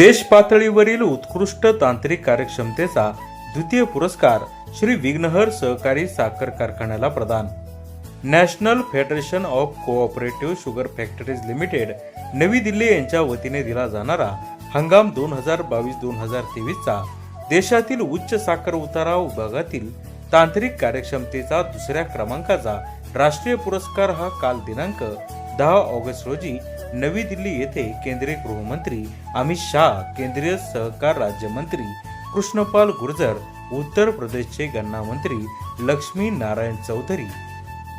देश पातळीवरील उत्कृष्ट तांत्रिक कार्यक्षमतेचा द्वितीय पुरस्कार श्री विघ्नहर सहकारी साखर कारखान्याला प्रदान. National federation of cooperative sugar factories limited नवी दिल्ली यांच्या वतीने दिला जाणारा हंगाम दोन हजार बावीस दोन हजार तेवीसचा देशातील उच्च साखर उतारा विभागातील तांत्रिक कार्यक्षमतेचा दुसऱ्या क्रमांकाचा राष्ट्रीय पुरस्कार हा काल दिनांक दहा ऑगस्ट रोजी नवी दिल्ली येथे केंद्रीय गृहमंत्री अमित शाह केंद्रीय सहकार राज्यमंत्री कृष्णपाल गुर्जर उत्तर प्रदेशचे गन्ना मंत्री लक्ष्मी नारायण चौधरी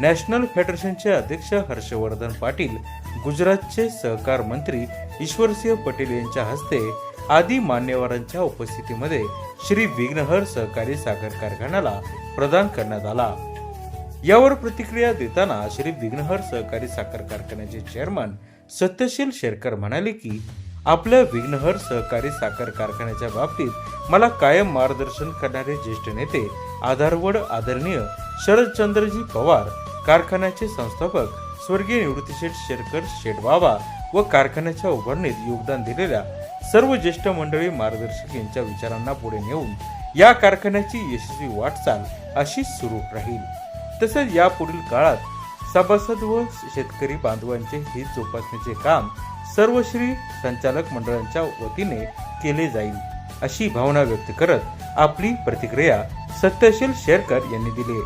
नॅशनल फेडरेशनचे अध्यक्ष हर्षवर्धन पाटील गुजरातचे सहकार मंत्री ईश्वरसिंह पटेल यांच्या हस्ते आदी मान्यवरांच्या उपस्थितीमध्ये श्री विघ्नहर सहकारी साखर कारखान्याला प्रदान करण्यात आला. यावर प्रतिक्रिया देताना श्री विघ्नहर सहकारी साखर कारखान्याचे चेअरमन सत्यशील शेरकर म्हणाले की आपल्या विघ्नहर सहकारी साखर कारखान्याच्या बाबतीत मला कायम मार्गदर्शन करणारे ज्येष्ठ नेते आधारवड आदरणीय शरदचंद्रजी पवार कारखान्याचे संस्थापक स्वर्गीय निवृत्तीशेठ शेरकर शेठबाबा व कारखान्याच्या उभारणीत योगदान दिलेल्या सर्व ज्येष्ठ मंडळी मार्गदर्शक यांच्या विचारांना पुढे नेऊन या कारखान्याची यशस्वी वाटचाल अशीच सुरू राहील. तसेच यापुढील काळात सभासद व शेतकरी बांधवांचे हित जोपासण्याचे काम सर्व श्री संचालक मंडळांच्या वतीने केले जाईल अशी भावना व्यक्त करत आपली प्रतिक्रिया सत्यशील शेरकर यांनी दिली.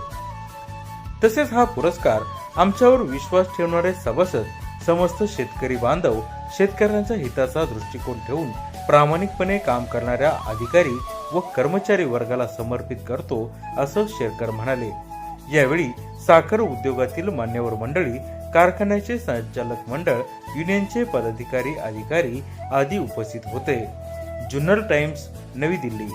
तसेच हा पुरस्कार आमच्यावर विश्वास ठेवणारे सभासद समस्त शेतकरी बांधव शेतकऱ्यांच्या हिताचा दृष्टिकोन ठेवून प्रामाणिकपणे काम करणाऱ्या अधिकारी व कर्मचारी वर्गाला समर्पित करतो असं शेरकर म्हणाले. यावेळी साखर उद्योगातील मान्यवर मंडळी कारखान्याचे संचालक मंडळ युनियनचे पदाधिकारी अधिकारी आदी उपस्थित होते. जुन्नर टाइम्स नवी दिल्ली.